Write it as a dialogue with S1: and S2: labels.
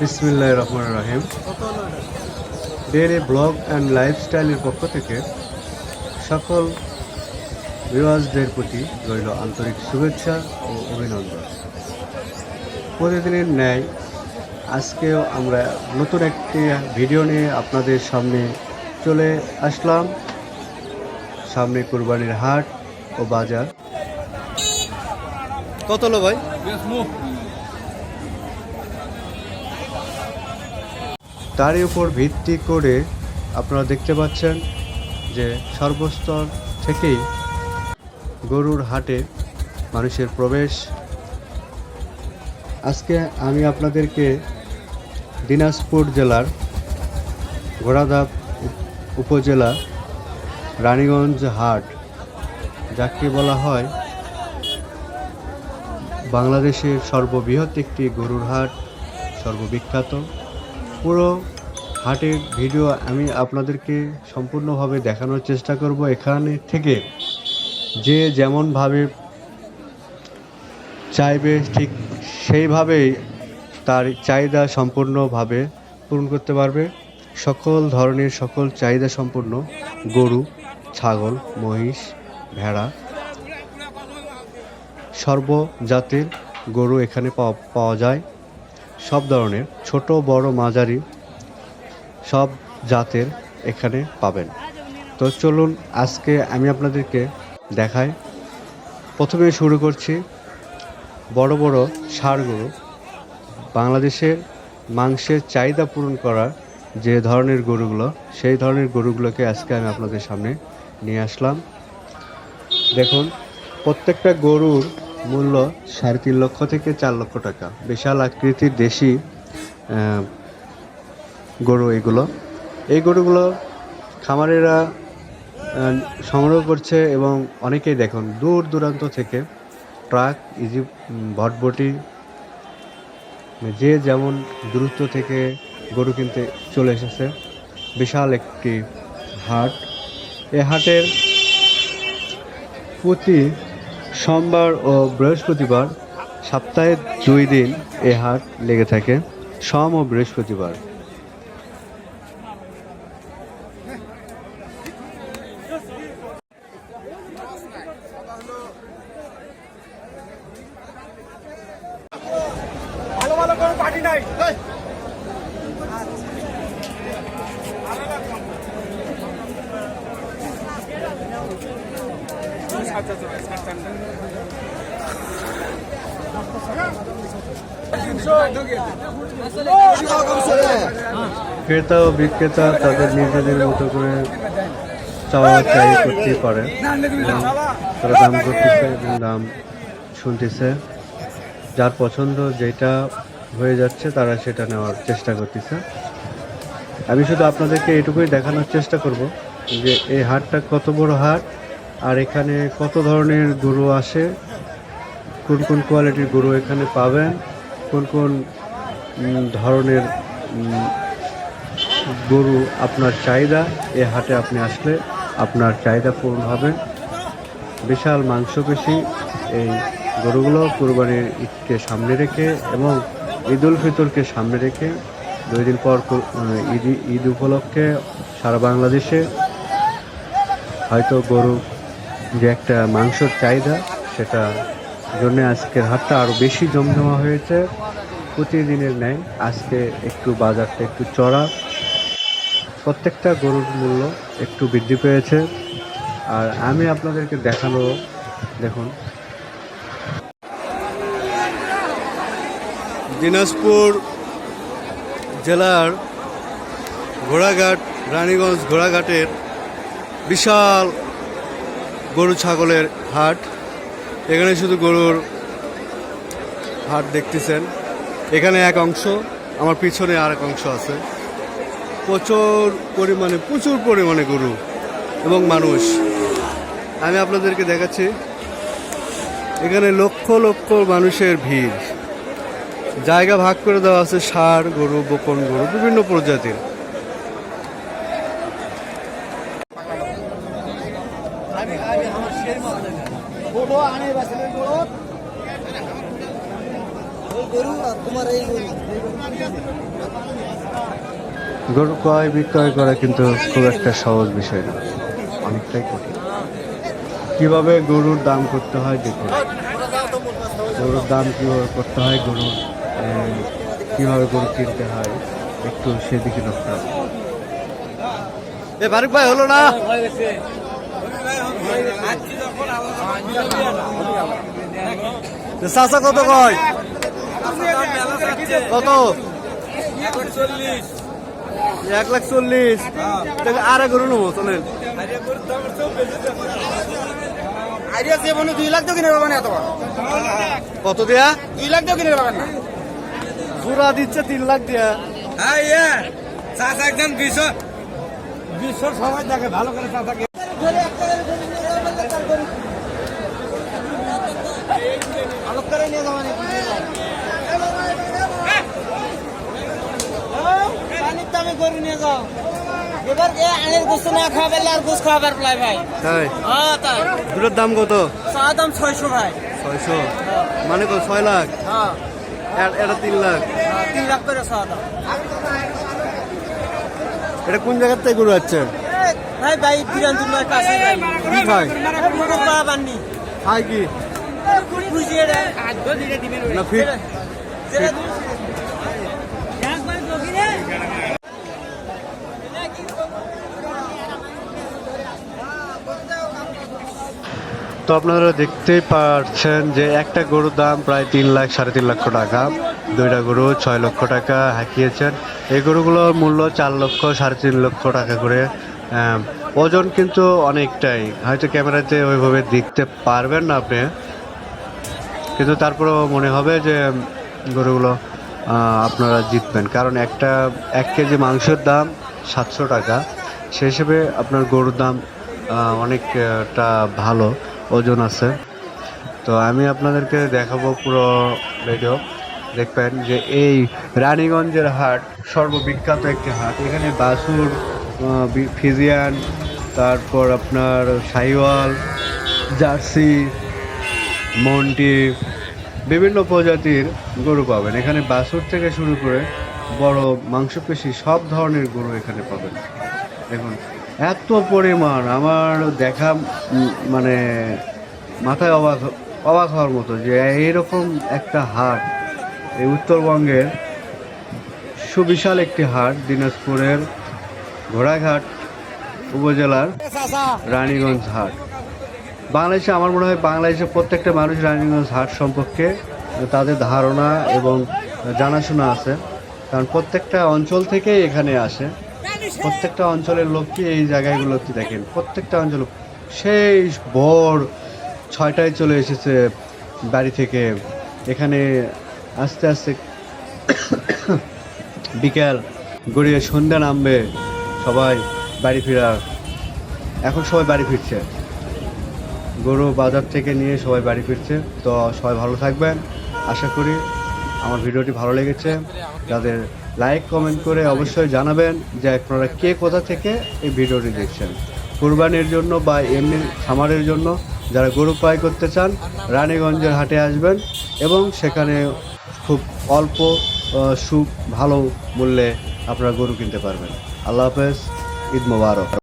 S1: বিসমিল্লাহ রহমান রাহিম। ডেলি ব্লগ অ্যান্ড লাইফস্টাইলের পক্ষ থেকে সকল ভিউয়ার্সদের প্রতি রইল আন্তরিক শুভেচ্ছা ও অভিনন্দন। প্রতিদিনের ন্যায় আজকেও আমরা নতুন একটি ভিডিও নিয়ে আপনাদের সামনে চলে আসলাম। সামনে কুরবানির হাট ও বাজার। কত হলো ভাই? তারই উপর ভিত্তি করে আপনারা দেখতে পাচ্ছেন যে সর্বস্তর থেকেই গরুর হাটে মানুষের প্রবেশ। আজকে আমি আপনাদেরকে দিনাজপুর জেলার ঘোড়াধাপ উপজেলা রানীগঞ্জ হাট, যাকে বলা হয় বাংলাদেশের সর্ববৃহৎ একটি গরুর হাট, সর্ববিখ্যাত। পুরো হাটের ভিডিও আমি আপনাদেরকে সম্পূর্ণভাবে দেখানোর চেষ্টা করব এখানে থেকে। যে যেমনভাবে চাইবে ঠিক সেইভাবেই তার চাহিদা সম্পূর্ণভাবে পূরণ করতে পারবে। সকল ধরনের সকল চাহিদা সম্পূর্ণ। গরু, ছাগল, মহিষ, ভেড়া, সর্বজাতের গরু এখানে পাওয়া পাওয়া যায়। সব ধরনের, ছোট, বড়, মাঝারি, সব জাতের এখানে পাবেন। তো চলুন আজকে আমি আপনাদেরকে দেখাই। প্রথমে শুরু করছি বড় বড় গরু বাংলাদেশের মাংসের চাহিদা পূরণ করার যে ধরনের গরুগুলো, সেই ধরনের গরুগুলোকে আজকে আমি আপনাদের সামনে নিয়ে আসলাম। দেখুন, প্রত্যেকটা গরুর মূল্য সাড়ে তিন লক্ষ থেকে চার লক্ষ টাকা। বিশাল আকৃতির দেশি গরু এগুলো। এই গরুগুলো খামারেরা সংগ্রহ করছে এবং অনেকেই দেখুন দূর দূরান্ত থেকে ট্রাক ইজি উম, ভটভটি যে যেমন দূরত্ব থেকে গরু কিনতে চলে এসেছে। বিশাল একটি হাট। এই হাটের প্রতি সোমবার ও বৃহস্পতিবার সপ্তাহে দুই দিন এ হাট লেগে থাকে। সোম ও বৃহস্পতিবার
S2: ভালো ভালো কোনো পার্টি নাই
S1: ক্রেতা ও বিক্রেতা তাদের নিজেদের মতো করে চাওয়া চাই করতে পারে। তারা দাম করতেছে এবং দাম শুনতেছে। যার পছন্দ যেটা হয়ে যাচ্ছে তারা সেটা নেওয়ার চেষ্টা করতেছে। আমি শুধু আপনাদেরকে এটুকুই দেখানোর চেষ্টা করব যে এই হাটটা কত বড় হাট আর এখানে কত ধরনের গরু আসে? কোন কোন কোয়ালিটির গরু এখানে পাবেন? কোন কোন ধরনের গরু আপনার চাহিদা? এ হাটে আপনি আসলে আপনার চাহিদা পূরণ হবে। বিশাল মাংসপেশি এই গরুগুলো কুরবানির ঈদকে সামনে রেখে এবং ঈদ উল ফিতরকে সামনে রেখে দুই দিন পর ঈদ ঈদ উপলক্ষে সারা বাংলাদেশে হয়তো গরু যে একটা মাংসর চাহিদা, সেটা জন্য আজকের হাটটা আরও বেশি জমজমা হয়েছে। প্রতিদিনের ন্যায় আজকে একটু বাজারটা একটু চড়া। প্রত্যেকটা গরুর মূল্য একটু বৃদ্ধি পেয়েছে। আর আমি আপনাদেরকে দেখানো, দেখুন। দিনাজপুর জেলার ঘোড়াঘাট, রানীগঞ্জ ঘোড়াঘাটের বিশাল গরু ছাগলের হাট। এখানে শুধু গরুর হাট দেখতেছেন। এখানে এক অংশ, আমার পিছনে আর এক অংশ আছে। প্রচুর পরিমাণে প্রচুর পরিমাণে গরু এবং মানুষ। আমি আপনাদেরকে দেখাচ্ছি, এখানে লক্ষ লক্ষ মানুষের ভিড়। জায়গা ভাগ করে দেওয়া আছে ষাঁড় গরু, বকন গরু, বিভিন্ন প্রজাতির।
S2: আনে
S3: গরু আর তোমার এই গরু
S1: গরু ক্রয় বিক্রয় করা কিন্তু খুব একটা সহজ বিষয় না অনেকটাই কঠিন কীভাবে গরুর দাম করতে হয় দেখুন গরুর দাম কীভাবে করতে হয় গরুর কীভাবে গরু কিনতে হয় একটু সেদিকে লক্ষ্য রাখুন। এ বারিক ভাই হলো না চাষা কত কত? এক লাখ চল্লিশ। আর এক গরু নেব, চলেন। কত দেয়া?
S2: দুই লাখ তো কিনে পাবেন না
S1: পুরা দিচ্ছে তিন লাখ দিয়া।
S2: হ্যাঁ ইয়ে। চাষা একজন বিশ বিশ্বর সবাই দেখে, ভালো করে চাষাকে
S3: আলোক করে নিয়ে যাওয়া নাকি পানির দামে গরু এবার এ আনের গোস্ত না খাওয়া আর গোস্ত খাওয়াবার প্লাই ভাই।
S1: তাই?
S3: হ্যাঁ তাই।
S1: দুটোর দাম কত?
S3: চা দাম ছয়শো ভাই।
S1: ছয়শো? মানে কত ছয় লাখ?
S3: হ্যাঁ।
S1: এটা তিন লাখ?
S3: হ্যাঁ, তিন লাখ করে চা দাম।
S1: এটা কোন জায়গার থেকে গরু আছে
S3: ভাই ভাই বিরান্তুর কাছে ভাই
S1: কি খায়?
S3: কোনো পা বাননি।
S1: খায় কি?
S3: বুঝিয়ে রে
S1: না ফিট
S3: যেটা
S1: তো আপনারা দেখতেই পারছেন যে একটা গরুর দাম প্রায় তিন লাখ, সাড়ে তিন লক্ষ টাকা। দুইটা গরু ছয় লক্ষ টাকা হাঁকিয়েছেন। এই গরুগুলোর মূল্য চার লক্ষ, সাড়ে তিন লক্ষ টাকা করে। ওজন কিন্তু অনেকটাই। হয়তো ক্যামেরাতে ওইভাবে দেখতে পারবেন না আপনি। কিন্তু তারপরেও মনে হবে যে গরুগুলো আপনারা জিতবেন। কারণ একটা এক কেজি মাংসের দাম সাতশো টাকা। সেই হিসেবে আপনার গরুর দাম অনেকটা ভালো। ওজন আছে। তো আমি আপনাদেরকে দেখাবো পুরো ভিডিও দেখবেন যে এই রানীগঞ্জের হাট সর্ববিখ্যাত একটি হাট। এখানে বাসুর ফিজিয়ান, তারপর আপনার সাইওয়াল, জার্সি, মন্টি, বিভিন্ন প্রজাতির গরু পাবেন। এখানে বাছুর থেকে শুরু করে বড় মাংসপেশি সব ধরনের গরু এখানে পাবেন। দেখুন। এত পরিমাণ, আমার দেখা মানে মাথায় অবাক অবাক হওয়ার মতো যে এইরকম একটা হাট এই উত্তরবঙ্গের সুবিশাল একটি হাট, দিনাজপুরের ঘোড়াঘাট উপজেলার রানীগঞ্জ হাট। বাংলাদেশে আমার মনে হয় বাংলাদেশের প্রত্যেকটা মানুষ রানীগঞ্জ হাট সম্পর্কে তাদের ধারণা এবং জানাশোনা আছে। কারণ প্রত্যেকটা অঞ্চল থেকেই এখানে আসে। প্রত্যেকটা অঞ্চলের লোককে এই জায়গাগুলোতে দেখেন? প্রত্যেকটা অঞ্চল সেই ভোর ছয়টায় চলে এসেছে বাড়ি থেকে। এখানে আস্তে আস্তে বিকেল গড়িয়ে সন্ধ্যা নামবে সবাই বাড়ি ফেরার। এখন সবাই বাড়ি ফিরছে। গরু বাজার থেকে নিয়ে সবাই বাড়ি ফিরছে। তো সবাই ভালো থাকবেন। আশা করি আমার ভিডিওটি ভালো লেগেছে, যাদের লাইক কমেন্ট করে অবশ্যই জানাবেন যে আপনারা কে কোথা থেকে এই ভিডিওটি দেখছেন। কুরবানির জন্য বা এমনি খামারের জন্য যারা গরু ক্রয় করতে চান, রানীগঞ্জের হাটে আসবেন এবং সেখানে খুব অল্প সুখ, ভালো মূল্যে আপনারা গরু কিনতে পারবেন। আল্লাহ হাফেজ, ঈদ মোবারক।